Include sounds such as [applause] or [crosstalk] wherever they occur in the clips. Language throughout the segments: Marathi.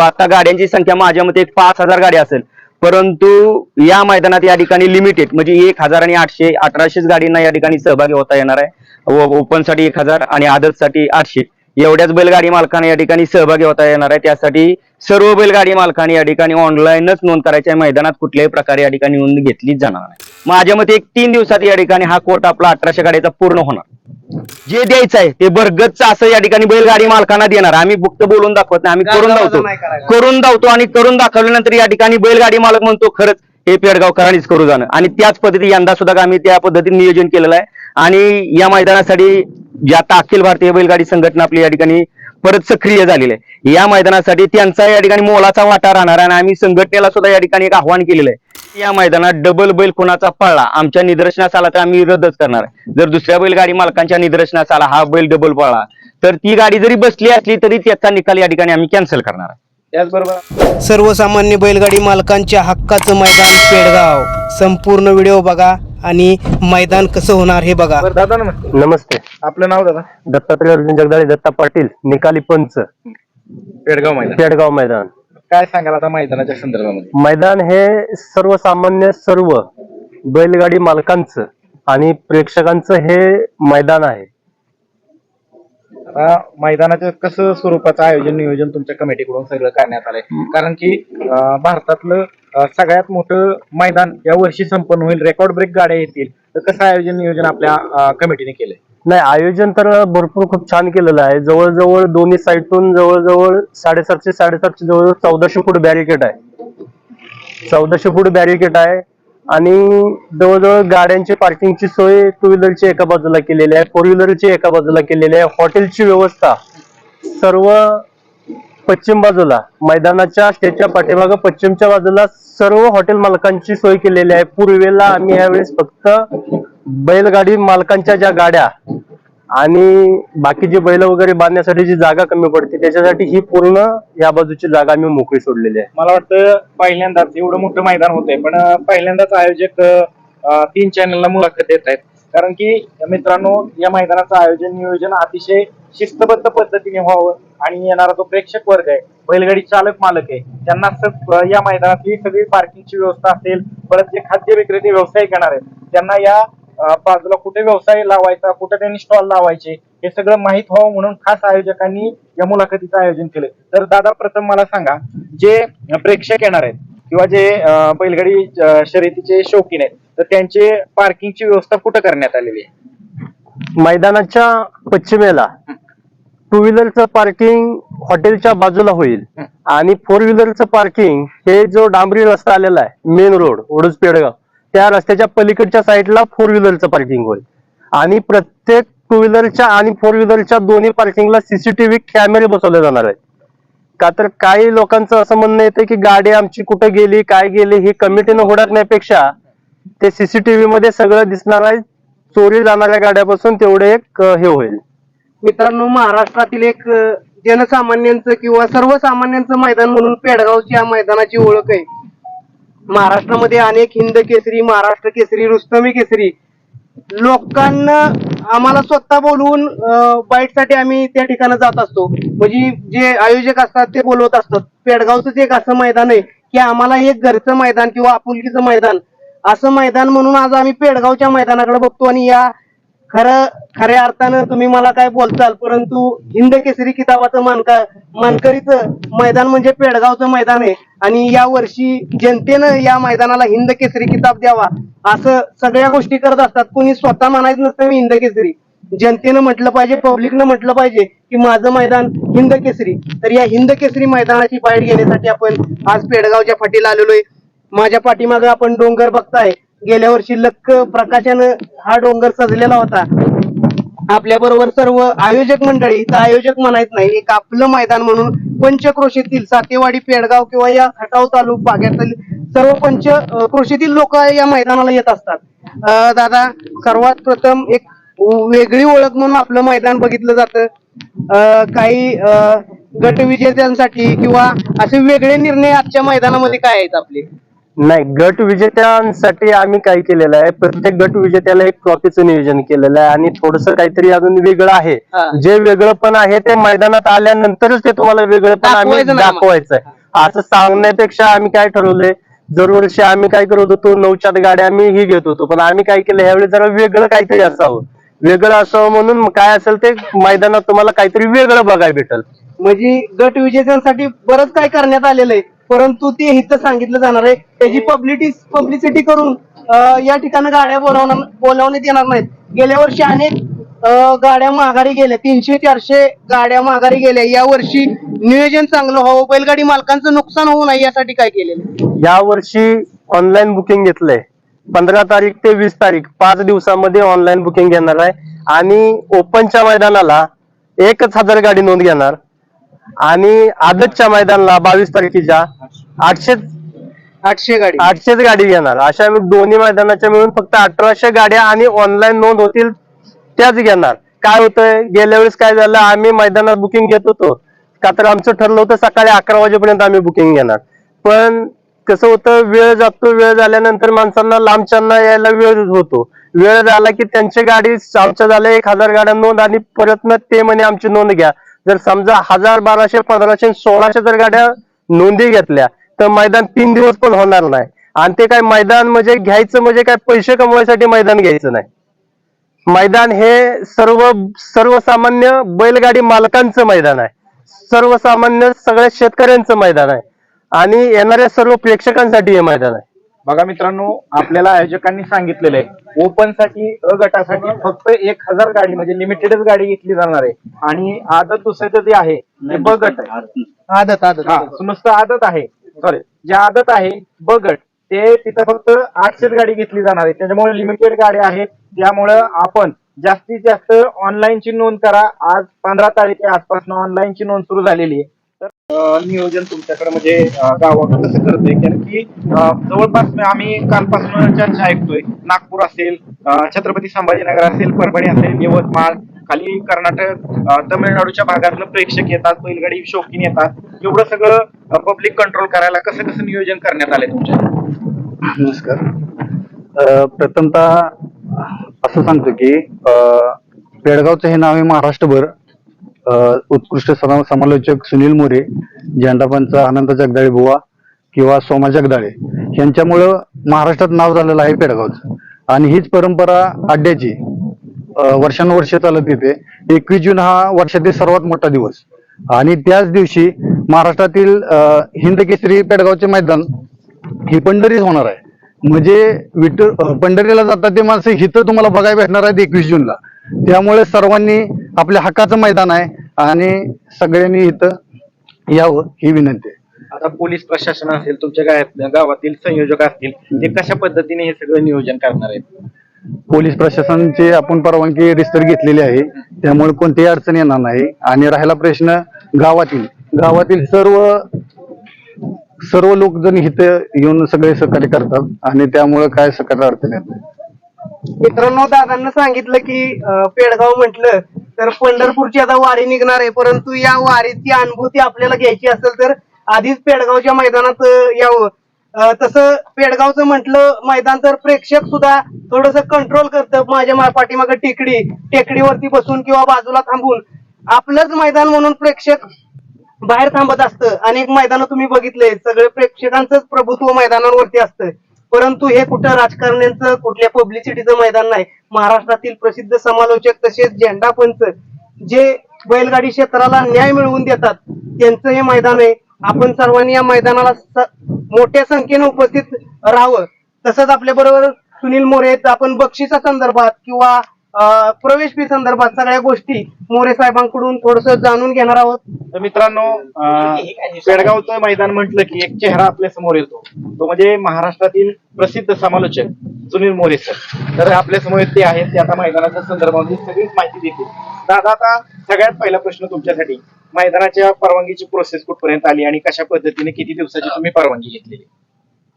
आता गाड्यांची संख्या माझ्या मते पाच हजार गाड्या असेल. परंतु या मैदानात या ठिकाणी लिमिटेड म्हणजे एक हजार आणि आठशे अठराशेच गाडींना या ठिकाणी सहभागी होता येणार आहे. ओपनसाठी एक हजार आणि आदर्शसाठी आठशे. एवढ्याच बैलगाडी मालकांना या ठिकाणी सहभागी होता येणार आहे. त्यासाठी सर्व बैलगाडी मालकांनी या ठिकाणी ऑनलाईनच नोंद करायची आहे. मैदानात कुठल्याही प्रकारे या ठिकाणी नोंद घेतली जाणार माझ्या मते एक तीन दिवसात या ठिकाणी हा कोर्ट आपला अठराशे गाड्याचा पूर्ण होणार. जे द्यायचं आहे ते बरगतचं असं या ठिकाणी बैलगाडी मालकांना देणार. आम्ही फक्त बोलून दाखवत नाही आम्ही करून दाखवतो करून दावतो आणि करून दाखवल्यानंतर या ठिकाणी बैलगाडी मालक म्हणतो खरंच हे पेडगावकरांनीच करू जाणं. आणि त्याच पद्धती यंदा सुद्धा आम्ही त्या पद्धतीने नियोजन केलेलं आहे. आणि या मैदानासाठी जे आता अखिल भारतीय बैलगाडी संघटना आपली या ठिकाणी परत सक्रिय झालेले आहे. या मैदानासाठी त्यांचा या ठिकाणी मोलाचा वाटा राहणार आणि आम्ही संघटनेला सुद्धा या ठिकाणी एक आव्हान केलेलं आहे. या मैदानात डबल बैल कोणाचा पळला आमच्या निदर्शनास आला तर आम्ही रद्दच करणार जर दुसऱ्या बैलगाडी मालकांच्या निदर्शनास आला हा बैल डबल पळला तर ती गाडी जरी बसली असली तरी त्याचा निकाल या ठिकाणी आम्ही कॅन्सल करणार आहे. त्याचबरोबर सर्वसामान्य बैलगाडी मालकांच्या हक्काचं मैदान पेडगाव. संपूर्ण व्हिडिओ बघा आणि मैदान कसं होणार हे बघा. बरं दादा नमस्ते. नमस्ते. आपलं नाव दादा? दत्तात्रय अर्जुन जगदाळे दत्ता पाटील निकाली पंच. पेडगाव मैदान. पेडगाव मैदान. काय सांगाल आता मैदानाच्या संदर्भामध्ये? मैदान हे सर्वसामान्य सर्व बैलगाडी मालकांचं आणि प्रेक्षकांचं हे मैदान आहे. मैदानाचं कसं स्वरूपाचं आयोजन नियोजन तुमच्या कमिटीकडून सगळं करण्यात आलंय. कारण की अं, भारतातलं अं, सगळ्यात मोठं मैदान या वर्षी संपन्न होईल रेकॉर्ड ब्रेक गाड्या येतील. तर कसं आयोजन नियोजन आपल्या अं, कमिटीने केलंय? नाही आयोजन तर भरपूर खूप छान केलेलं आहे. जवळजवळ दोन्ही साईडतून जवळजवळ साडेसातशे साडेसातशे जवळ चौदाशे फूट बॅरिकेड आहे. चौदाशे फूट बॅरिकेड आहे. आणि जवळजवळ गाड्यांची पार्किंगची सोय टू व्हीलरची एका बाजूला केलेली आहे फोर व्हीलरची एका बाजूला केलेली आहे. हॉटेलची व्यवस्था सर्व पश्चिम बाजूला मैदानाच्या स्टेजच्या पाठीमाग पश्चिमच्या बाजूला सर्व हॉटेल मालकांची सोय केलेली आहे. पूर्वेला आम्ही यावेळेस फक्त बैलगाडी मालकांच्या ज्या गाड्या आणि बाकीची बैल वगैरे बांधण्यासाठी जी जागा कमी पडते त्याच्यासाठी ही पूर्ण या बाजूची जागा आम्ही मोकळी सोडलेली आहे. मला वाटतं पहिल्यांदाच एवढं मोठं मैदान होतंय पण पहिल्यांदाच आयोजक तीन चॅनलला मुलाखत देत आहेत. कारण की मित्रांनो या मैदानाचं आयोजन नियोजन अतिशय शिस्तबद्ध पद्धतीने व्हावं आणि येणारा जो प्रेक्षक वर्ग आहे बैलगाडी चालक मालक आहे त्यांना या मैदानातली सगळी पार्किंगची व्यवस्था असेल परत जे खाद्य विक्रेते व्यवसाय करणार आहेत त्यांना या बाजूला कुठे व्यवसाय लावायचा कुठे त्यांनी स्टॉल लावायचे हे सगळं माहीत व्हावं म्हणून खास आयोजकांनी या मुलाखतीचं आयोजन केलं. तर दादा प्रथम मला सांगा जे प्रेक्षक येणार आहेत किंवा जे बैलगाडी शर्यतीचे शौकीन आहेत तर त्यांचे पार्किंगची व्यवस्था कुठं करण्यात आलेली आहे? मैदानाच्या पश्चिमेला टू व्हीलरचं पार्किंग हॉटेलच्या बाजूला होईल आणि फोर व्हीलरचं पार्किंग हे जो डांबरी रस्ता आलेला आहे मेन रोड ओडूस पेडगाव त्या रस्त्याच्या पलीकडच्या साईडला फोर व्हीलरचं पार्किंग होईल. आणि प्रत्येक टू व्हीलरच्या आणि फोर व्हीलरच्या दोन्ही पार्किंगला सीसीटीव्ही कॅमेरे बसवले जाणार आहेत. का तर काही लोकांचं असं म्हणणं येतं की गाडी आमची कुठे गेली काय गेली ही कमिटीनं हुडकण्यापेक्षा ते सीसीटीव्ही मध्ये सगळं दिसणार आहे. चोरी जाणाऱ्या गाड्यापासून तेवढे एक हे होईल. मित्रांनो महाराष्ट्रातील एक जनसामान्यांचं किंवा सर्वसामान्यांचं मैदान म्हणून पेडगावची या मैदानाची ओळख आहे. महाराष्ट्रामध्ये अनेक हिंद केसरी महाराष्ट्र केसरी रुस्तमी केसरी. लोकांना आम्हाला स्वतः बोलवून बाईटसाठी आम्ही त्या ठिकाणी जात असतो. म्हणजे जे आयोजक असतात ते बोलवत असतात. पेडगावचंच एक असं मैदान आहे की आम्हाला हे घरचं मैदान किंवा आपुलकीचं मैदान असं मैदान म्हणून आज आम्ही पेडगावच्या मैदानाकडे बघतो आणि या खरं खऱ्या अर्थानं तुम्ही मला काय बोलताल परंतु हिंद केसरी किताबाचं मानका मानकरीचं मैदान म्हणजे पेडगावचं मैदान आहे. आणि या वर्षी जनतेनं या मैदानाला हिंद केसरी किताब द्यावा असं सगळ्या गोष्टी करत असतात. कोणी स्वतः म्हणायचं नसतं मी हिंद केसरी. जनतेनं म्हटलं पाहिजे पब्लिकनं म्हटलं पाहिजे की माझं मैदान हिंद केसरी. तर या हिंद केसरी मैदानाची बाहेर घेण्यासाठी आपण आज पेडगावच्या फाटीला आलेलो आहे. माझ्या पाठीमागे आपण डोंगर बघताय. गेल्या वर्षी लक्क प्रकाशानं हा डोंगर सजलेला होता. आपल्या बरोबर सर्व आयोजक मंडळी इथं आयोजक म्हणायच नाही एक आपलं मैदान म्हणून पंचक्रोशीतील सातेवाडी पेडगाव किंवा या खटाव तालुक भागातील सर्व पंच कृषीतील लोक या मैदानाला येत असतात. दादा सर्वात प्रथम एक वेगळी ओळख म्हणून आपलं मैदान बघितलं जातं. अं, काही गट विजेत्यांसाठी किंवा असे वेगळे निर्णय आजच्या मैदानामध्ये काय आहेत आपले? नाही गट विजेत्यांसाठी आम्ही काय केलेलं आहे प्रत्येक गट विजेत्याला एक ट्रॉफीचं नियोजन केलेलं आहे आणि थोडस काहीतरी अजून वेगळं आहे. जे वेगळं पण आहे ते मैदानात आल्यानंतरच ते तुम्हाला वेगळं पण आम्ही दाखवायचं आहे असं सांगण्यापेक्षा आम्ही काय ठरवलंय दरवर्षी आम्ही काय करत होतो नऊच्यात गाड्या आम्ही ही घेत होतो पण आम्ही काय केलं ह्यावेळी जरा वेगळं काहीतरी असावं. वेगळं असावं म्हणून काय असेल ते मैदानात तुम्हाला काहीतरी वेगळं बघायला भेटल. म्हणजे गट विजेत्यांसाठी बरंच काय करण्यात आलेलं आहे. परंतु ते इथं सांगितलं जाणार आहे. त्याची पब्लिटी पब्लिसिटी करून या ठिकाणी गाड्या बोलावणार बोलावण्यात येणार नाहीत. गेल्या वर्षी अनेक गाड्या माघारी गेल्या. तीनशे चारशे गाड्या माघारी गेल्या. या वर्षी नियोजन चांगलं व्हावं. बैलगाडी मालकांचं नुकसान होऊ नये यासाठी काय केलेलं या वर्षी ऑनलाईन बुकिंग घेतलंय. पंधरा तारीख ते वीस तारीख पाच दिवसामध्ये ऑनलाईन बुकिंग घेणार आहे. आणि ओपनच्या मैदानाला एकच हजार गाडी नोंद घेणार. आणि आदतच्या मैदानाला बावीस तारखेच्या आठशे आठशे गाडी. आठशेच गाडी घेणार. अशा मी दोन्ही मैदानाच्या मिळून फक्त अठराशे गाड्या आणि ऑनलाईन नोंद होतील त्याच घेणार. काय होतंय? गेल्या वेळेस काय झालं? आम्ही मैदानात बुकिंग घेत होतो. का तर आमचं ठरलं होतं सकाळी अकरा वाजेपर्यंत आम्ही बुकिंग घेणार. पण कसं होतं? वेळ जातो. वेळ झाल्यानंतर माणसांना लांबच्यांना यायला वेळ होतो. वेळ झाला की त्यांची गाडी आमच्या झाल्या एक हजार गाड्या नोंद आणि परत मग ते म्हणे आमची नोंद घ्या. जर समजा हजार बाराशे पंधराशे सोळाशे जर गाड्या नोंदी घेतल्या तर मैदान तीन दिवस पण होणार नाही. आणि ते काय मैदान म्हणजे घ्यायचं म्हणजे काय पैसे कमवायसाठी मैदान घ्यायचं नाही. मैदान हे सर्व सर्वसामान्य बैलगाडी मालकांचं मैदान आहे. सर्वसामान्य सगळ्या शेतकऱ्यांचं मैदान आहे. आणि येणाऱ्या सर्व प्रेक्षकांसाठी हे मैदान आहे. बघा मित्रांनो आपल्याला आयोजकांनी सांगितलेलं आहे ओपनसाठी अ गटासाठी फक्त एक हजार गाडी म्हणजे लिमिटेडच गाडी घेतली जाणार आहे. आणि आदत दुसऱ्याचं जे आहे ते ब गट आहे. आदत आदत हा नुसतं आदत आहे. सॉरी जे आदत आहे ब गट ते तिथं फक्त आठशेच गाडी घेतली जाणार आहे. त्याच्यामुळे लिमिटेड गाड्या आहेत त्यामुळं आपण जास्तीत जास्त ऑनलाईनची नोंद करा. आज पंधरा तारखे आसपासून ऑनलाईनची नोंद सुरू झालेली आहे. तर नियोजन तुमच्याकडे म्हणजे गावाकडे कसं करतोय? कारण की जवळपास आम्ही कालपासून चर्चा ऐकतोय. नागपूर असेल छत्रपती संभाजीनगर असेल परभणी असेल यवतमाळ खाली कर्नाटक तमिळनाडूच्या भागातलं प्रेक्षक येतात बैलगाडी शौकीन येतात. एवढं सगळं पब्लिक कंट्रोल करायला कसं कसं नियोजन करण्यात आलंय तुमच्या? नमस्कार. प्रथमतः असं सांगतो की बेळगावचं पेडगावचं हे नाव आहे महाराष्ट्रभर. उत्कृष्ट समा समालोचक सुनील मोरे झेंडापंच आनंद जगदाळे बुवा किंवा सोमा जगदाळे यांच्यामुळं महाराष्ट्रात नाव झालेलं आहे पेडगावचं. आणि हीच परंपरा अड्ड्याची वर्षानुवर्ष चालत येते. एकवीस जून हा वर्षातील सर्वात मोठा दिवस. आणि त्याच दिवशी महाराष्ट्रातील हिंद केसरी पेडगावचे मैदान ही पंढरीच होणार आहे. म्हणजे विठ्ठल पंढरीला जातात ते माणसं हिथं तुम्हाला बघायला भेटणार आहेत एकवीस जूनला. त्यामुळे सर्वांनी आपल्या हक्काचं मैदान आहे आणि सगळ्यांनी इथं यावं ही विनंती आहे. आता पोलीस प्रशासन असेल तुमच्या गावात- गावातील संयोजक असतील ते कशा पद्धतीने हे सगळं नियोजन करणार आहेत? पोलीस प्रशासनाची आपण परवानगी रिस्टर घेतलेली आहे. त्यामुळे कोणतीही अडचण येणार नाही. आणि राहिला प्रश्न गावातील. गावातील सर्व सर्व लोक जण इथं येऊन सगळे सहकार्य करतात आणि त्यामुळे काय सकाळ अडचण येत नाही. मित्रांनो दादांना सांगितलं की अं, पेडगाव म्हटलं तर पंढरपूरची आता वारी निघणार आहे. परंतु या वारीची अनुभूती आपल्याला घ्यायची असेल तर आधीच पेडगावच्या मैदानात यावं. तसं पेडगावचं म्हटलं मैदान तर प्रेक्षक सुद्धा थोडस कंट्रोल करतं. माझ्या पाठीमागे पाठीमागं टेकडी टेकडीवरती बसून किंवा बाजूला थांबून. आपलंच मैदान म्हणून प्रेक्षक बाहेर थांबत असतं. अनेक मैदानं तुम्ही बघितले सगळे प्रेक्षकांचंच प्रभुत्व मैदानावरती असतं. परंतु हे कुठं राजकारण्यांचं कुठल्या पब्लिसिटीचं मैदान नाही. महाराष्ट्रातील प्रसिद्ध समालोचक तसेच झेंडा पंच जे बैलगाडी क्षेत्राला न्याय मिळवून देतात त्यांचं हे मैदान आहे. आपण सर्वांनी या मैदानाला मोठ्या संख्येने उपस्थित राहावं. तसंच आपल्या बरोबर सुनील मोरे आपण बक्षिसा संदर्भात किंवा प्रवेश फी संदर्भात सगळ्या गोष्टी मोरे साहेबांकडून थोडस जाणून घेणार आहोत. तर मित्रांनो अं, पेडगावचं मैदान म्हटलं की एक चेहरा आपल्यासमोर येतो. तो म्हणजे महाराष्ट्रातील प्रसिद्ध समालोचक सुनील मोरे सर. तर आपल्यासमोर ते आहेत ते आता मैदानाच्या संदर्भामध्ये सगळीच माहिती देतील. दादा आता सगळ्यात पहिला प्रश्न तुमच्यासाठी. मैदानाच्या परवानगीची प्रोसेस कुठपर्यंत आली आणि कशा पद्धतीने किती दिवसाची तुम्ही परवानगी घेतलेली?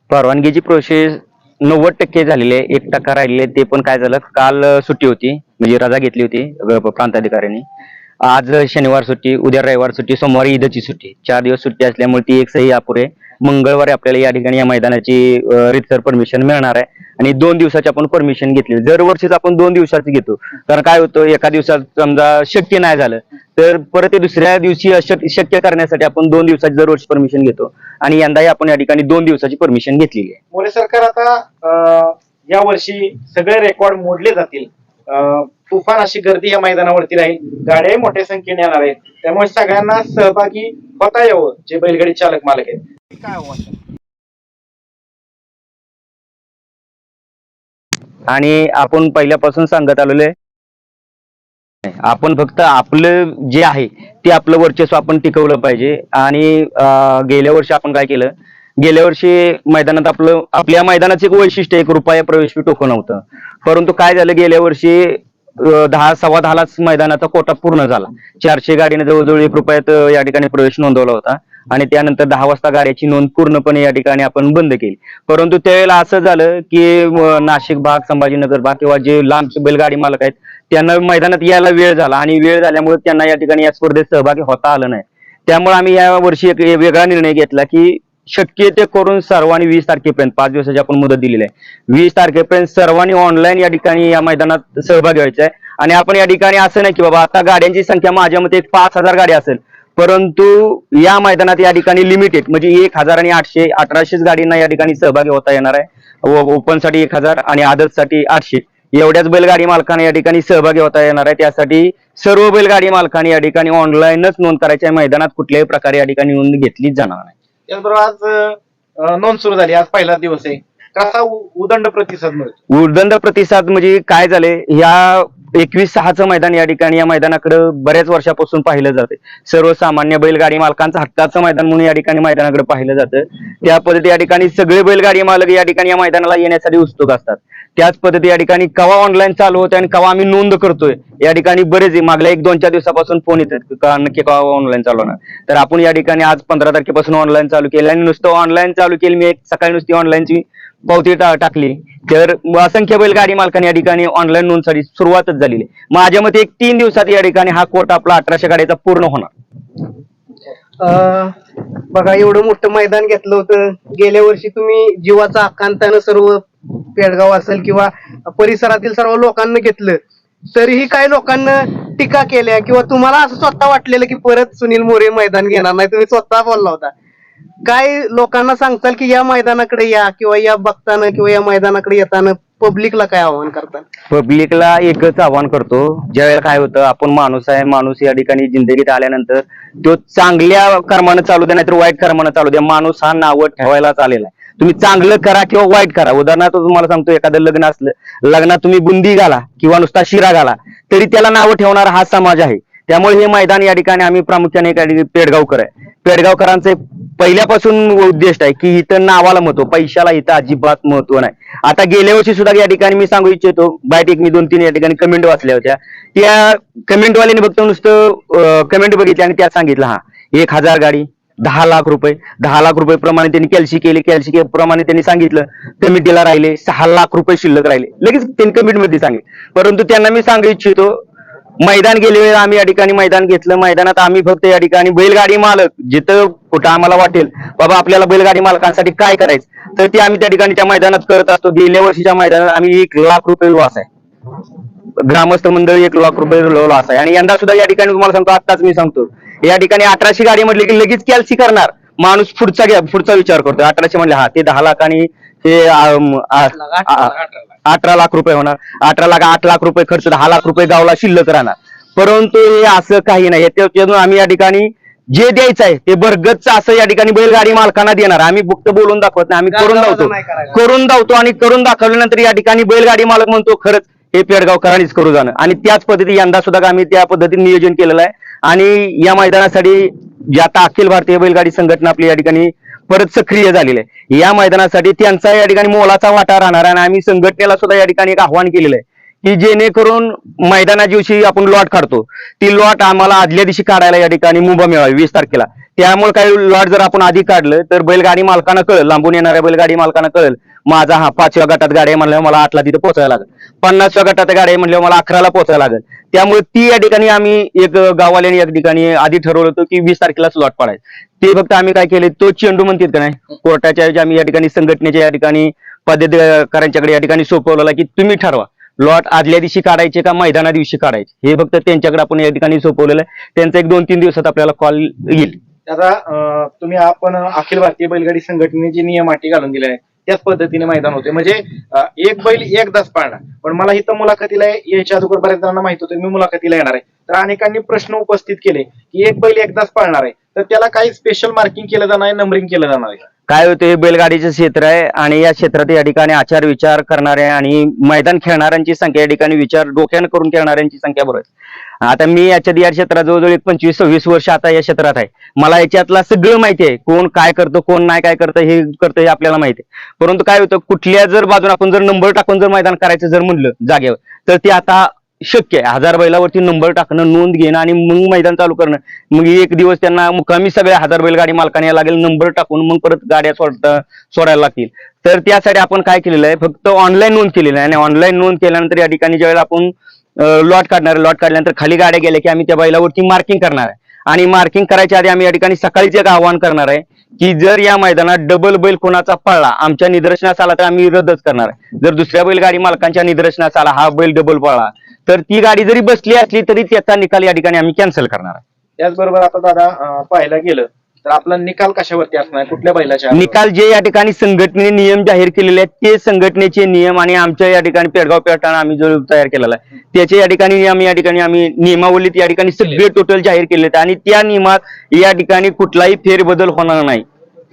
परवानगीची प्रोसेस नव्वद टक्के झालेले एक टक्का राहिलेले ते पण काय झालं काल सुट्टी होती म्हणजे रजा घेतली होती प्रांताधिकाऱ्यांनी. आज शनिवार सुट्टी उद्या रविवार सुट्टी सोमवारी ईदची सुट्टी. चार दिवस सुट्टी असल्यामुळे ती एक सही अपुरे. मंगळवारी आपल्याला या ठिकाणी या मैदानाची रितसर परमिशन मिळणार आहे. आणि दोन दिवसाची आपण परमिशन घेतली दरवर्षीच आपण दोन दिवसाची घेतो. कारण काय होतं एका दिवसात समजा शक्य नाही झालं तर परत ते दुसऱ्या दिवशी शक्य करण्यासाठी आपण दोन दिवसाची दरवर्षी परमिशन घेतो. आणि यंदाही आपण या ठिकाणी दोन दिवसाची परमिशन घेतलेली आहे. मोदी सरकार आता या वर्षी सगळे रेकॉर्ड मोडले जातील. तुफान अशी गर्दी या मैदानावरती राहील. गाड्याही मोठ्या संख्येने येणार आहेत. त्यामुळे सगळ्यांना सहभागी होता यावं जे बैलगाडी चालक मालक आहेत. काय आणि आपण पहिल्यापासून सांगत आलेलो आहे. आपण फक्त आपलं जे आहे ते आपलं वर्चस्व आपण टिकवलं पाहिजे. आणि अं, गेल्या वर्षी आपण काय केलं? गेल्या वर्षी मैदानात आपलं आपल्या मैदानाचं एक वैशिष्ट्य एक रुपया प्रवेश फी टोकन नव्हतं. परंतु काय झालं गेल्या वर्षी अं, दहा सव्वा दहालाच मैदानाचा कोटा पूर्ण झाला. चारशे गाडीने जवळजवळ एक रुपयात अं, या ठिकाणी प्रवेश नोंदवला होता. आणि त्यानंतर दहा वाजता गाड्याची नोंद पूर्णपणे या ठिकाणी आपण बंद केली. परंतु त्यावेळेला असं झालं की नाशिक भाग संभाजीनगर भाग किंवा जे लांबचे बैलगाडी मालक आहेत त्यांना मैदानात यायला वेळ झाला आणि वेळ झाल्यामुळे त्यांना या ठिकाणी या स्पर्धेत सहभागी होता आलं नाही. त्यामुळे आम्ही या वर्षी एक वेगळा निर्णय घेतला की शक्य ते करून सर्वांनी वीस तारखेपर्यंत पाच दिवसाची आपण मुदत दिलेली आहे. वीस तारखेपर्यंत सर्वांनी ऑनलाईन या ठिकाणी या मैदानात सहभागी व्हायचा आहे. आणि आपण या ठिकाणी असं नाही की बाबा आता गाड्यांची संख्या माझ्या मते एक पाच हजार गाडी असेल. परंतु या मैदानात या ठिकाणी लिमिटेड म्हणजे एक हजार आणि आठशे अठराशेच गाडींना या ठिकाणी सहभागी होता येणार आहे. ओपनसाठी एक हजार आणि आदत साठी आठशे. एवढ्याच बैलगाडी मालकांना या ठिकाणी सहभागी होता येणार आहे. त्यासाठी सर्व बैलगाडी मालकांनी या ठिकाणी ऑनलाईनच नोंद करायची आहे. मैदानात कुठल्याही प्रकारे या ठिकाणी नोंद घेतलीच जाणार नाही. त्याचबरोबर आज नोंद सुरू झाली. आज पहिला दिवस आहे. कसा उदंड प्रतिसाद मिळतो? उर्दंड प्रतिसाद म्हणजे काय झाले? या एकवीस सहाचं मैदान या ठिकाणी या मैदानाकडे बऱ्याच वर्षापासून पाहिलं जाते सर्वसामान्य बैलगाडी मालकांचं हक्काचं मैदान म्हणून या ठिकाणी मैदानाकडे पाहिलं जातं त्या पद्धती या ठिकाणी सगळे बैलगाडी मालक या ठिकाणी या मैदानाला येण्यासाठी उत्सुक असतात. त्याच पद्धती या ठिकाणी कवा ऑनलाईन चालू होते आणि कवा आम्ही नोंद करतोय या ठिकाणी बरेच आहे. मागल्या एक दोन चार दिवसापासून फोन येतात का नक्की कवा ऑनलाईन चालू होणार. तर आपण या ठिकाणी आज पंधरा तारखेपासून ऑनलाईन चालू केलं आणि नुसतं ऑनलाईन चालू केली मी एक सकाळी नुसती ऑनलाईनची पावती टाकली. तर असंख्य बैलगाडी मालकांनी या ठिकाणी ऑनलाईन नोंदसाठी सुरुवातच झालेली माझ्या मते एक तीन दिवसात या ठिकाणी हा कोट आपला अठराशे गाड्याचा पूर्ण होणार. अं, बघा एवढं मोठं मैदान घेतलं होतं. गेल्या वर्षी तुम्ही जीवाचा आकांतानं सर्व पेडगाव असेल किंवा परिसरातील सर्व लोकांना घेतलं. तरीही काही लोकांना टीका केल्या किंवा तुम्हाला असं स्वतः वाटलेलं की परत सुनील मोरे मैदान घेणार नाही. तुम्ही स्वतः बोलला होता. काय लोकांना सांगताल की या मैदानाकडे या किंवा या बघताना किंवा या मैदानाकडे येताना पब्लिकला काय आव्हान करताल? पब्लिकला एकच आव्हान करतो. ज्यावेळेला काय होतं आपण माणूस आहे माणूस या ठिकाणी जिंदगीत आल्यानंतर तो चांगल्या कर्मानं चालू द्या नाहीतर वाईट कर्मानं चालू द्या. माणूस हा नावं ठेवायलाच आलेला आहे. तुम्ही चांगलं करा किंवा वाईट करा. उदाहरणार्थ तुम्हाला सांगतो एखादं लग्न असलं लग्नात तुम्ही बुंदी घाला किंवा नुसता शिरा घाला तरी त्याला नावं ठेवणारा हा समाज आहे. त्यामुळे हे मैदान या ठिकाणी आम्ही प्रामुख्याने पेडगावकर आहे. पेडगावकरांचं पहिल्यापासून उद्दिष्ट आहे की इथं नावाला महत्त्व पैशाला इथं अजिबात महत्त्व नाही. आता गेल्या वर्षी सुद्धा या ठिकाणी मी सांगू इच्छितो बायटेक एक मी दोन तीन या ठिकाणी कमेंट वाचल्या होत्या. त्या कमेंटवाल्याने फक्त नुसतं कमेंट बघितली आणि त्यात सांगितलं हा एक हजार गाडी दहा लाख रुपये दहा लाख रुपये प्रमाणे त्यांनी कॅल्शी केली कॅल्शी प्रमाणे त्यांनी सांगितलं कमिटीला राहिले सहा लाख रुपये शिल्लक राहिले. लगेच त्यांनी कमिटी मध्ये परंतु त्यांना मी सांगू इच्छितो मैदान गेले वेळेला आम्ही या ठिकाणी मैदान घेतलं. मैदानात आम्ही फक्त या ठिकाणी बैलगाडी मालक जिथं कुठं आम्हाला वाटेल बाबा आपल्याला बैलगाडी मालकांसाठी काय करायचं? तर ते आम्ही त्या ठिकाणी त्या मैदानात करत असतो. गेल्या वर्षीच्या मैदानात आम्ही एक लाख रुपये लॉस आहे. ग्रामस्थ मंडळ एक लाख रुपये लॉस आहे. आणि यंदा सुद्धा या ठिकाणी तुम्हाला सांगतो आत्ताच मी सांगतो. या ठिकाणी अठराशे गाडी म्हटली की लगेच कॅल्सी करणार. माणूस पुढचा घ्या पुढचा विचार करतो अठराशे म्हणले हा ते दहा लाख आणि ते अठरा लाख रुपये होणार. अठरा लाख आठ लाख रुपये खर्च दहा लाख रुपये गावला शिल्लक राहणार. परंतु हे असं काही नाही. त्यातून आम्ही या ठिकाणी जे द्यायचं आहे ते बरगतचं असं या ठिकाणी बैलगाडी मालकांना देणार. आम्ही फक्त बोलून दाखवत नाही. आम्ही करून दावतो. करून दावतो आणि करून दाखवल्यानंतर या ठिकाणी बैलगाडी मालक म्हणतो खरंच हे पेडगावकरांनीच करू जाणं. आणि त्याच पद्धती यंदा सुद्धा आम्ही त्या पद्धतीने नियोजन केलेलं आहे. आणि या मैदानासाठी जे आता अखिल भारतीय बैलगाडी संघटना आपली या ठिकाणी परत सक्रिय झालेले आहे. या मैदानासाठी त्यांचा या ठिकाणी मोलाचा वाटा राहणार आहे आणि आम्ही संघटनेला सुद्धा या ठिकाणी एक आव्हान केलेलं आहे की जेणेकरून मैदाना दिवशी आपण लॉट काढतो. ती लॉट आम्हाला आदल्या दिवशी काढायला या ठिकाणी मुभा मिळावी वीस तारखेला. त्यामुळे काही लॉट जर आपण आधी काढलं तर बैलगाडी मालकांना कळेल लांबून येणाऱ्या बैलगाडी मालकांना कळेल माझा हा पाचव्या गटात गाडी आहे म्हणल्यावर मला आठला तिथे पोहोचायला लागेल. पन्नासव्या गटात गाडी आहे म्हटल्यावर मला अकराला पोहोचायला लागेल. त्यामुळे ती या ठिकाणी आम्ही एक गाववाल्याने या ठिकाणी आधी ठरवलं होतं की वीस तारखेला स्लॉट पाडायचं. ते फक्त आम्ही काय केले तो चेंडू म्हणतात का नाही कोर्टाच्या आम्ही या ठिकाणी संघटनेच्या या ठिकाणी पदाधिकाऱ्यांच्याकडे या ठिकाणी सोपवलेला की तुम्ही ठरवा. लॉट आदल्या दिवशी काढायचे का मैदाना दिवशी काढायचे? हे फक्त त्यांच्याकडे आपण या ठिकाणी सोपवलेलं आहे. त्यांचा एक दोन तीन दिवसात आपल्याला कॉल येईल. आता तुम्ही आपण अखिल भारतीय बैलगाडी संघटनेचे नियम अटी घालून दिले आहेत. त्याच पद्धतीने मैदान होते म्हणजे एक बैल एकदाच पाळणार. पण मला इथं मुलाखतीला यायच्या अगोदर बऱ्याच जणांना माहीत होतं मी मुलाखतीला येणार आहे. तर अनेकांनी प्रश्न उपस्थित केले की एक बैल एकदाच पाळणार आहे. तर त्याला काही स्पेशल मार्किंग केलं जाणार आहे नंबरिंग केलं जाणार आहे. काय होते बैलगाडीचं क्षेत्र आहे आणि या क्षेत्रात या ठिकाणी आचार विचार करणारे आणि मैदान खेळणाऱ्यांची संख्या या ठिकाणी विचार डोक्यानं करून खेळणाऱ्यांची संख्या बरोबर आहे. आता मी याच्या या क्षेत्रात जवळजवळ एक पंचवीस सव्वीस वर्ष आता या क्षेत्रात आहे. मला याच्यातला सगळं माहिती आहे. कोण काय करतं कोण नाही काय करतं हे करतं हे आपल्याला माहिती आहे. परंतु काय होतं कुठल्या जर बाजून आपण जर नंबर टाकून जर मैदान करायचं जर म्हणलं जागेवर तर ते आता शक्य आहे. हजार बैलावरती नंबर टाकणं नोंद घेणं आणि मग मैदान चालू करणं. मग एक दिवस त्यांना मुकामी सगळ्या हजार बैलगाडी मालकाने लागेल नंबर टाकून मग परत गाड्या सोडता सोडायला लागतील. तर त्यासाठी आपण काय केलेलं आहे फक्त ऑनलाईन नोंद केलेलं आहे. आणि ऑनलाईन नोंद केल्यानंतर या ठिकाणी ज्यावेळेला आपण लॉट काढणार लॉट काढल्यानंतर खाली गाड्या गेल्या की आम्ही त्या बैलावरती मार्किंग करणार आहे. आणि मार्किंग करायच्या आधी आम्ही या ठिकाणी सकाळीच एक आवाहन करणार आहे की जर या मैदानात डबल बैल कोणाचा पळला आमच्या निदर्शनास आला तर आम्ही रद्दच करणार आहे. जर दुसऱ्या बैलगाडी मालकांच्या निदर्शनास आला हा बैल डबल पळला तर ती गाडी जरी बसली असली तरी त्याचा निकाल या ठिकाणी आम्ही कॅन्सल करणार आहे. त्याचबरोबर आता दादा पाहायला गेलं तर आपला निकाल कशावरती असणार? आहे? कुठल्या बैलाच्या? निकाल जे या ठिकाणी संघटनेने नियम जाहीर केलेले आहेत ते संघटनेचे नियम आणि आमच्या या ठिकाणी पेडगाव पेठाणा आम्ही जो तयार केलेला आहे त्याचे या ठिकाणी नियम या ठिकाणी आम्ही नियमावलीत या ठिकाणी सगळे टोटल जाहीर केले आणि त्या नियमात या ठिकाणी कुठलाही फेरबदल होणार नाही.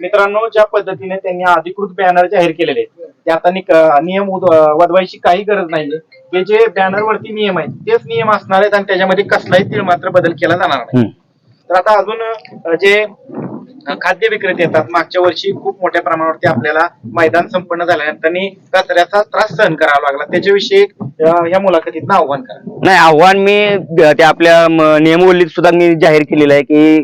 मित्रांनो ज्या पद्धतीने त्यांनी अधिकृत बॅनर जाहीर केलेले ते आता नियम वदवायची काही गरज नाहीये. ते जे बॅनर वरती नियम आहेत तेच नियम असणार आहेत आणि त्याच्यामध्ये कसलाही तीळ मात्र बदल केला जाणार नाही. तर आता अजून जे खाद्य विक्रेते येतात मागच्या वर्षी खूप मोठ्या प्रमाणावरती आपल्याला मैदान संपन्न झाल्यानंतर त्यांनी कचऱ्याचा त्रास सहन करावा लागला. त्याच्याविषयी या मुलाखतीत आव्हान करा. नाही आव्हान मी त्या आपल्या नियमवलीत नियमावलीत सुद्धा मी जाहीर केलेलं आहे की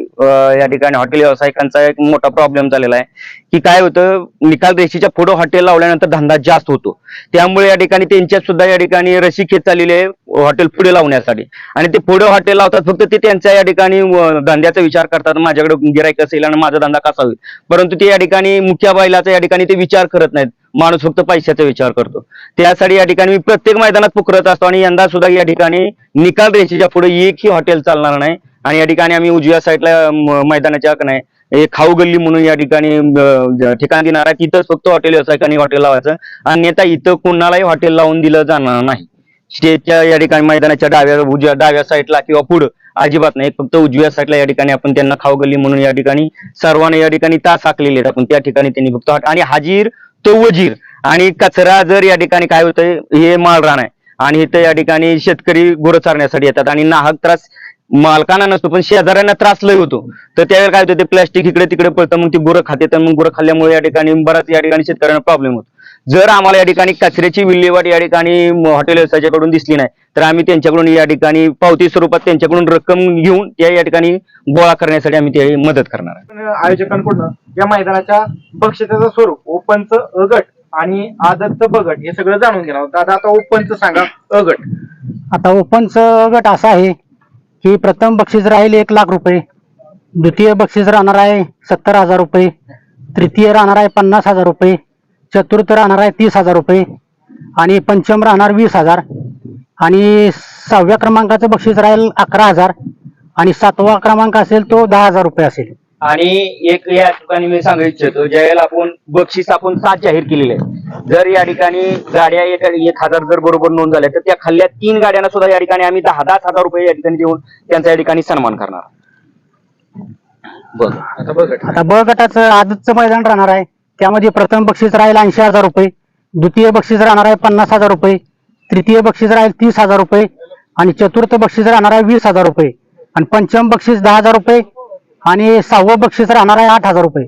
या ठिकाणी हॉटेल व्यावसायिकांचा एक मोठा प्रॉब्लेम झालेला आहे. की काय होतं निकाल रेषेच्या पुढे हॉटेल लावल्यानंतर धंदा जास्त होतो. त्यामुळे या ठिकाणी त्यांच्यात सुद्धा या ठिकाणी रसिकेत चाललेली आहे. हॉटेल पुढे लावण्यासाठी. आणि ते पुढे हॉटेल लावतात फक्त ते त्यांच्या या ठिकाणी धंद्याचा विचार करतात माझ्याकडे गिरायक असेल आणि माझा धंदा कसा होईल. परंतु ते या ठिकाणी मुख्या बैलाचा या ठिकाणी ते विचार करत नाहीत. माणूस फक्त पैशाचा विचार करतो. त्यासाठी या ठिकाणी मी प्रत्येक मैदानात पुकरत असतो आणि यंदा सुद्धा या ठिकाणी निकाल रेषेच्या पुढे एकही हॉटेल चालणार नाही. आणि या ठिकाणी आम्ही उजव्या साईडला मैदानाच्या नाही. एक खाऊ गल्ली म्हणून या ठिकाणी ठिकाण देणार आहे. तिथंच फक्त हॉटेल व्यावसायिकांनी हॉटेल लावायचं. अन्यथा इथं कुणालाही हॉटेल लावून दिलं जाणार नाही. स्टेजच्या या ठिकाणी मैदानाच्या डाव्या उजव्या डाव्या साईडला किंवा पुढं अजिबात नाही. फक्त उजव्या साईडला या ठिकाणी आपण त्यांना खाऊ गल्ली म्हणून या ठिकाणी सर्वांना या ठिकाणी तास आखलेले आहेत. आपण त्या ठिकाणी त्यांनी फक्त आणि हाजीर तो वजीर आणि कचरा जर या ठिकाणी काय होतंय हे माळरान आहे. आणि इथं या ठिकाणी शेतकरी गुरं चारण्यासाठी येतात आणि नाहक त्रास मालकांना नसतो पण शेजाऱ्यांना त्रास लय होतो. तर त्यावेळेला काय होतं ते प्लॅस्टिक इकडे तिकडे पडतं मग ती गुरं खाते तर मग गुरं खाल्ल्यामुळे या ठिकाणी बराच या ठिकाणी शेतकऱ्यांना प्रॉब्लेम होतो. जर आम्हाला या ठिकाणी कचऱ्याची विल्हेवाट या ठिकाणी हॉटेल व्यवसायाच्याकडून दिसली नाही तर आम्ही त्यांच्याकडून या ठिकाणी पावती स्वरूपात त्यांच्याकडून रक्कम घेऊन त्या या ठिकाणी गोळा करण्यासाठी आम्ही ते मदत करणार आहे आयोजकांकडून या मैदानाच्या बक्षिसाचं स्वरूप ओपनचं अ गट आणि आदतचं ब गट हे सगळं जाणून घेणार. दादा आता ओपनचं सांगा अ गट आता ओपनचं गट असा आहे की प्रथम बक्षीस राहील एक लाख रुपये द्वितीय बक्षीस राहणार आहे सत्तर हजार रुपये तृतीय राहणार आहे पन्नास हजार रुपये चतुर्थ राहणार आहे तीस हजार रुपये. आणि पंचम राहणार वीस हजार. आणि सहाव्या क्रमांकाचं बक्षीस राहील अकरा हजार. आणि सातवा क्रमांक असेल तो दहा हजार रुपये असेल. आणि एक या ठिकाणी मी सांगू इच्छितो ज्यावेळेला आपण बक्षीस आपण सात जाहीर केलेले आहे जर या ठिकाणी गाड्या एक एक हजार जर बरोबर नोंद झाल्या तर त्या खाल्ल्या तीन गाड्यांना सुद्धा या ठिकाणी आम्ही दहा दहा हजार रुपये या ठिकाणी देऊन त्यांचा या ठिकाणी सन्मान करणार बरं आता ब गट आता ब गटाचं आदतचं मैदान राहणार आहे. त्यामध्ये प्रथम बक्षीस राहील ऐंशी हजार रुपये द्वितीय बक्षीस राहणार आहे पन्नास हजार रुपये तृतीय बक्षीस राहील तीस हजार रुपये आणि चतुर्थ बक्षीस राहणार आहे वीस हजार रुपये. आणि पंचम बक्षीस दहा हजार रुपये आणि सहावं बक्षीस राहणार आहे आठ हजार रुपये.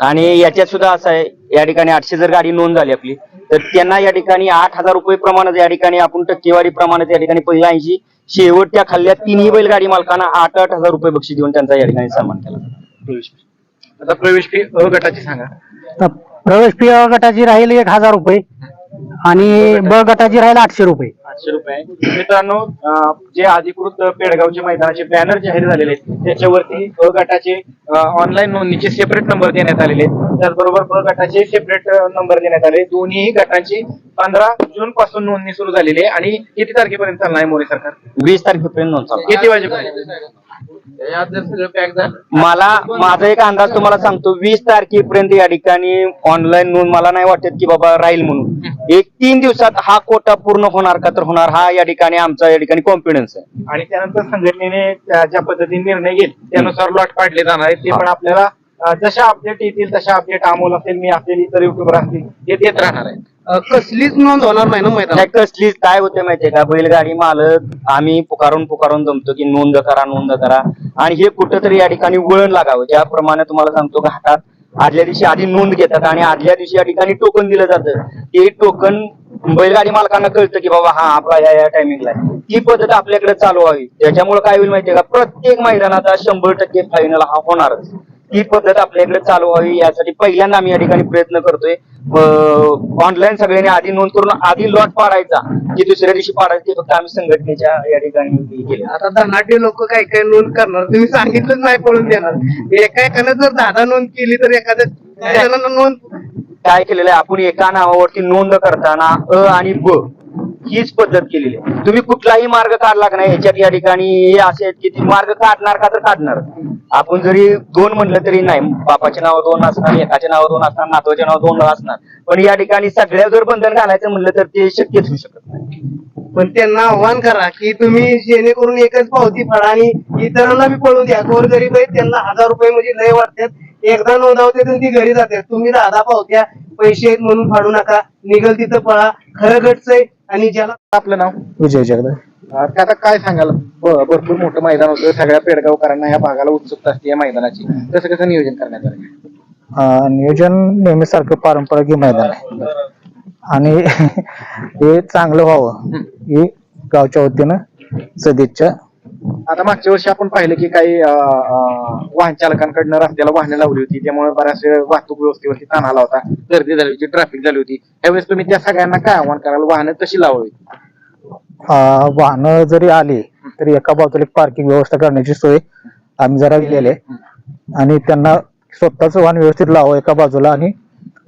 आणि याच्यात सुद्धा असं आहे या ठिकाणी आठशे जर गाडी नोंद झाली आपली तर त्यांना या ठिकाणी आठ हजार रुपये प्रमाणात या ठिकाणी आपण टक्केवारी प्रमाणात या ठिकाणी पहिल्या ऐंशी शेवटच्या खाल्ल्या तिन्ही बैलगाडी मालकांना आठ आठ हजार रुपये बक्षीस देऊन त्यांचा या ठिकाणी सन्मान केला आता प्रवेश फी अ गटाची सांगा. प्रवेश फी अ गटाची राहील एक हजार रुपये आणि ब गटाची राहील आठशे रुपये. आठशे रुपये. मित्रांनो अं, जे अधिकृत पेडगावचे मैदानाचे बॅनर जाहीर झालेले आहेत त्याच्यावरती ब गटाचे ऑनलाईन नोंदणीचे सेपरेट नंबर देण्यात आलेले आहेत. त्याचबरोबर ब गटाचे सेपरेट नंबर देण्यात आले दोन्ही गटांची पंधरा जून पासून नोंदणी सुरू झालेली आहे. आणि किती तारखेपर्यंत चालणार आहे मोरे सरकार? वीस तारखेपर्यंत नोंद चालू. किती वाजेपर्यंत? मला माझा एक अंदाज तुम्हाला सांगतो. वीस तारखेपर्यंत या ठिकाणी ऑनलाईन नोंद मला नाही वाटत की बाबा राहील म्हणून. एक तीन दिवसात हा कोटा पूर्ण होणार का तर होणार हा या ठिकाणी आमचा या ठिकाणी कॉन्फिडन्स आहे. आणि त्यानंतर संघटनेने ज्या पद्धतीने निर्णय घेईल त्यानुसार लॉट पाडले जाणार आहेत. ते पण आपल्याला जशा अपडेट येतील तशा अपडेट अमोल असेल मी असेल इतर युट्यूबर असतील ते देत राहणार आहे कसलीच नोंद होणार नाही ना मैदानात? कसलीच काय होते माहितीये का? बैलगाडी मालक आम्ही पुकारून पुकारून जमतो की नोंद करा नोंद करा. आणि हे कुठंतरी या ठिकाणी वळण लागावं. ज्याप्रमाणे तुम्हाला सांगतो घाटात आदल्या दिवशी आधी नोंद घेतात आणि आदल्या दिवशी या ठिकाणी टोकन दिलं जातं. ते टोकन बैलगाडी मालकांना कळतं की बाबा हा आपला या या टायमिंगला ती पद्धत आपल्याकडे चालू व्हावी. त्याच्यामुळे काय होईल माहितीये का? प्रत्येक मैदानाचा शंभर टक्के फायनल हा होणारच. ती पद्धत आपल्याकडे चालू व्हावी यासाठी पहिल्यांदा आम्ही या ठिकाणी प्रयत्न करतोय. ऑनलाईन सगळ्यांनी आधी नोंद करून आधी लॉट पाडायचा की दुसऱ्या दिवशी पाडायचा ते फक्त आम्ही संघटनेच्या या ठिकाणी केले. आता धनाटे लोक काय काय नोंद करणार तुम्ही सांगितलंच नाही पळून देणार. एका एकानं जर दादा नोंद केली तर एखाद्या नोंद काय केलेलं आहे? आपण एका नावावरती नोंद करताना अ आणि ब हीच पद्धत केलेली आहे. तुम्ही कुठलाही मार्ग काढला का नाही याच्यात या ठिकाणी हे असे आहेत की मार्ग काढणार का तर काढणार. आपण जरी दोन म्हणलं तरी नाही बापाचे नाव दोन असणार एकाचे नाव दोन असणार नातवाचे नाव दोन असणार पण या ठिकाणी सगळ्या जर बंधन घालायचं म्हणलं तर ते शक्यच होऊ शकत नाही. पण त्यांना आव्हान करा की तुम्ही जेणेकरून एकच पावती फाडा आणि इतरांना बी पळून द्या. गोर गरीब आहेत त्यांना हजार रुपये म्हणजे लय वाटतात. एकदा नोंदवते तर ती घरी जातात. तुम्ही दहा पावत्या पैसे आहेत म्हणून फाडू नका. निघल तिथं पळा. खरं घटचंय आणि ज्याला आपलं नाव विजय अं, आता काय सांगाल? ब- भरपूर मोठं मैदान होतं. सगळ्या पेडगावकरांना या भागाला उत्सुकता असते या मैदानाची. कसं कसं नियोजन करण्यात आलं? नियोजन नेहमीसारखं पारंपरिक हे मैदान आहे. आणि [laughs] हे चांगलं व्हावं. ही गावच्या वतीनं सदिच्छा. आता मागच्या वर्षी आपण पाहिलं की काही वाहन चालकांकडनं रस्त्याला वाहनं लावली होती. त्यामुळे बऱ्याच वाहतूक व्यवस्थेवरती ताण आला होता. गर्दी झाली होती ट्रॅफिक झाली होती. त्यावेळेस तुम्ही त्या सगळ्यांना काय आव्हान कराल? वाहनं कशी लावावी? वाहनं जरी आली तरी एका बाजूला एक पार्किंग व्यवस्था करण्याची सोय आम्ही जरा केलेली आहे. आणि त्यांना स्वतःच वाहन व्यवस्थित लावावं एका बाजूला आणि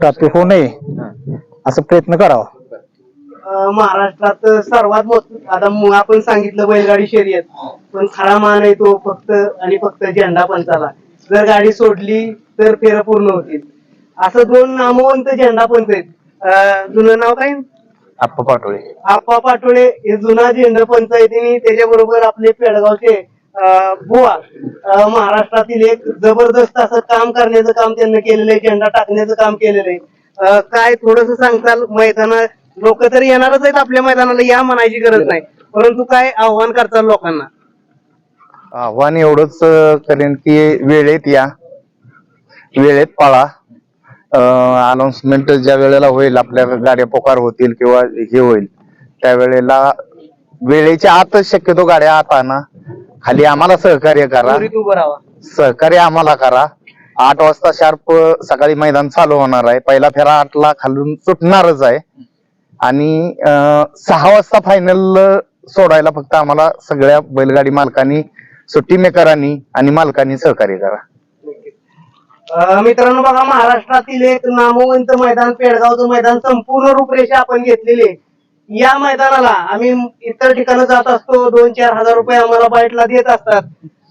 ट्रॅफिक होऊ नये असं प्रयत्न करावा. महाराष्ट्रात सर्वात मोठं आता आपण सांगितलं बैलगाडी शर्यत पण खरा मान आहे तो फक्त आणि फक्त झेंडा पंचाला. जर गाडी सोडली तर फेर पूर्ण होतील. असं दोन नामवंत झेंडा पंच आहेत. जुनं नाव काय? आप्पा पाटोळे. आप्पा पाटोळे हे जुना झेंडा पंचायतीने त्याच्याबरोबर आपले पेडगावचे बुवा महाराष्ट्रातील एक जबरदस्त असं काम करण्याचं काम त्यांनी केलेलं आहे झेंडा टाकण्याचं काम केलेलं आहे. काय थोडस सांगताल? मैदाना लोक तरी येणारच आहेत आपल्या मैदानाला या म्हणायची गरज नाही. परंतु काय आव्हान करताल लोकांना? आव्हान एवढंच करेन की वेळेत या. वेळेत पाळा. अनाउन्समेंट ज्या वेळेला होईल आपल्या गाड्या पोकार होतील किंवा हे होईल त्यावेळेला वेळेच्या आतच शक्यतो गाड्या आत आणा. खाली आम्हाला सहकार्य करा. त्वरित उभं राहा. सहकार्य आम्हाला करा. आठ वाजता शार्प सकाळी मैदान चालू होणार आहे. पहिला फेरा आठला खालून सुटणारच आहे. आणि अं, सहा वाजता फायनल सोडायला फक्त आम्हाला सगळ्या बैलगाडी मालकांनी सुट्टी मेकरांनी आणि मालकांनी सहकार्य करा. मित्रांनो बघा महाराष्ट्रातील एक नामवंत मैदान पेडगावचं मैदान संपूर्ण रूपरेषा आपण घेतलेली आहे. या मैदानाला आम्ही इतर ठिकाणी जात असतो दोन चार हजार रुपये आम्हाला बाईटला देत असतात.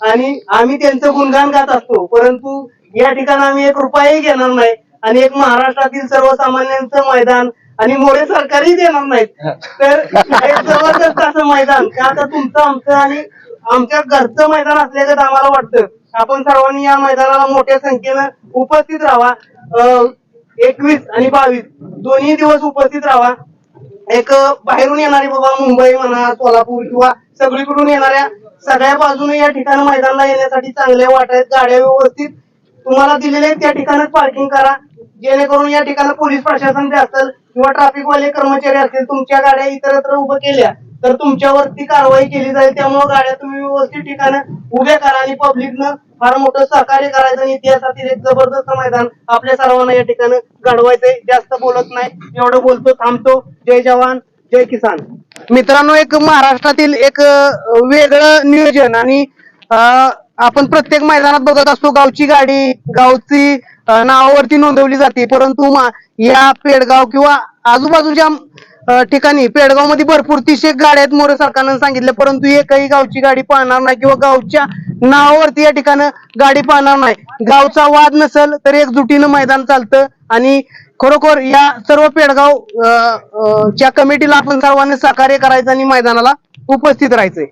आणि आम्ही त्यांचं गुणगान गात असतो परंतु या ठिकाणी आम्ही एक रुपयाही घेणार नाही. आणि एक महाराष्ट्रातील सर्वसामान्यांचं मैदान आणि मोरे सरकारही देणार नाहीत. तर एक जबरदस्त असं मैदान. आता तुमचं आमचं आणि आमच्या घरचं मैदान असल्याचं आम्हाला वाटतं. आपण सर्वांनी या मैदानाला मोठ्या संख्येनं उपस्थित राहा एकवीस आणि बावीस. दोन्ही दिवस उपस्थित राहा एक बाहेरून येणारी बाबा मुंबई म्हणा सोलापूर किंवा सगळीकडून येणाऱ्या सगळ्या बाजूने या ठिकाणी मैदानाला येण्यासाठी चांगले वाट आहेत गाड्या व्यवस्थित. तुम्हाला दिलेले आहेत त्या ठिकाणच पार्किंग करा. जेणेकरून या ठिकाणी पोलीस प्रशासन जे असेल किंवा ट्रॅफिक वाले कर्मचारी असतील तुमच्या गाड्या इतरत्र उभं केल्या तर तुमच्यावरती कारवाई केली जाईल. त्यामुळे गाड्या तुम्ही व्यवस्थित ठिकाण उभ्या करा आणि पब्लिकनं फार मोठं सहकार्य करायचं आणि इतिहासातील एक जबरदस्त मैदान आपल्या सर्वांना या ठिकाणी घडवायचंय. जास्त बोलत नाही. एवढं बोलतो थांबतो. जय जवान जय किसान. मित्रांनो एक महाराष्ट्रातील एक वेगळं नियोजन आणि आपण प्रत्येक मैदानात बघत असतो गावची गाडी गावची नावावरती नोंदवली जाते. परंतु या पेडगाव किंवा आजूबाजूच्या ठिकाणी पेडगावमध्ये भरपूर तिशे गाड्या आहेत मोरे सरकारनं सांगितलं परंतु एकही गावची गाडी पाहणार नाही किंवा गावच्या नावावरती या ठिकाणी गाडी पाहणार नाही. गावचा वाद नसेल तर एकजुटीनं मैदान चालतं. आणि खरोखर या सर्व पेडगाव च्या कमिटीला आपण सर्वांनी सहकार्य करायचं आणि मैदानाला उपस्थित राहायचंय.